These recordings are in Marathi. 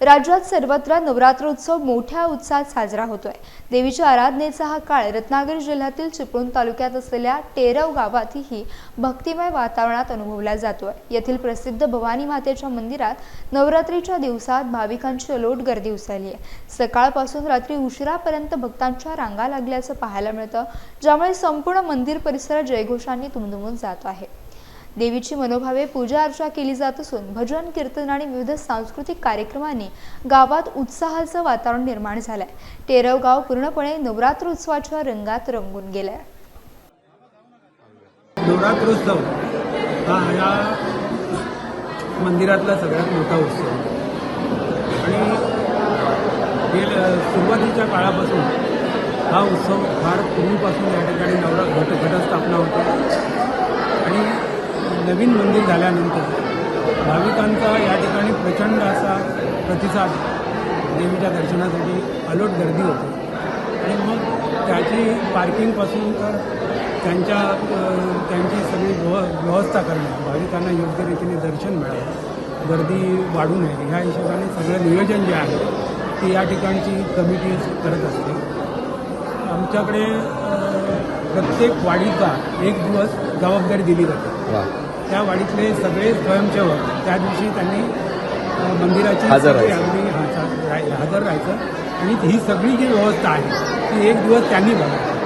राज्यात सर्वत्र नवरात्रोत्सव मोठ्या उत्साहात साजरा होतोय. देवीच्या आराधनेचा हा काळ रत्नागिरी जिल्ह्यातील चिपळूण तालुक्यात असलेल्या टेरव गावातही भक्तिमय वातावरणात अनुभवला जातोय. येथील प्रसिद्ध भवानी मातेच्या मंदिरात नवरात्रीच्या दिवसात भाविकांची अलोट गर्दी उसळली आहे सकाळपासून रात्री उशिरापर्यंत भक्तांच्या रांगा लागल्याचं पाहायला मिळतं. ज्यामुळे संपूर्ण मंदिर परिसर जयघोषांनी तुमदुमून जात आहे. देवीची मनोभावे पूजा अर्चा केली जात असून भजन कीर्तन आणि विविध सांस्कृतिक कार्यक्रमांनी गावात उत्साहाचं वातावरण निर्माण झालंय. टेरव गाव पूर्णपणे नवरात्र उत्सवाच्या रंगात रंगून गेलंय. नवरात्रोत्सव हा या मंदिरातला सगळ्यात मोठा उत्सव. आणि गेल्या सुरुवातीच्या काळापासून हा उत्सव फार पूर्वीपासून या ठिकाणी नवरा घट घटस्थापना नवीन मंदिर झाल्यानंतर भाविकांचा या ठिकाणी प्रचंड असा प्रतिसाद देवीच्या दर्शनासाठी अलोट गर्दी होते. आणि मग त्याची पार्किंगपासून तर त्यांच्या त्यांची सगळी व्यव व्यवस्था करणं भाविकांना योग्य रीतीने दर्शन मिळावं गर्दी वाढू नये ह्या हिशोबाने सगळं नियोजन जे आहे ते या ठिकाणची कमिटी करत असते. आमच्याकडे प्रत्येक वाढीचा एक दिवस जबाबदारी दिली जाते. त्या वाडीतले सगळे स्वयंसेवक त्या दिवशी त्यांनी मंदिराची हजर हा- हजर राहायचं. आणि ही सगळी जी व्यवस्था आहे ती एक दिवस त्यांनी बघायची.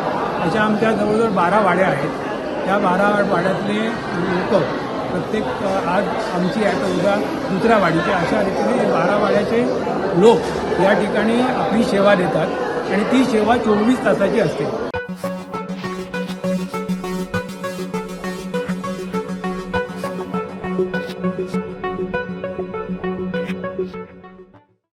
अशा आमच्या जवळजवळ बारा वाड्या आहेत. त्या बारा वाड्यातले लोक प्रत्येक आज आमची आहे तर उद्या दुसऱ्या वाडीचे. अशा रीतीने हे बारा वाड्याचे लोक या ठिकाणी आपली सेवा देतात. आणि ती सेवा चोवीस तासाची असते.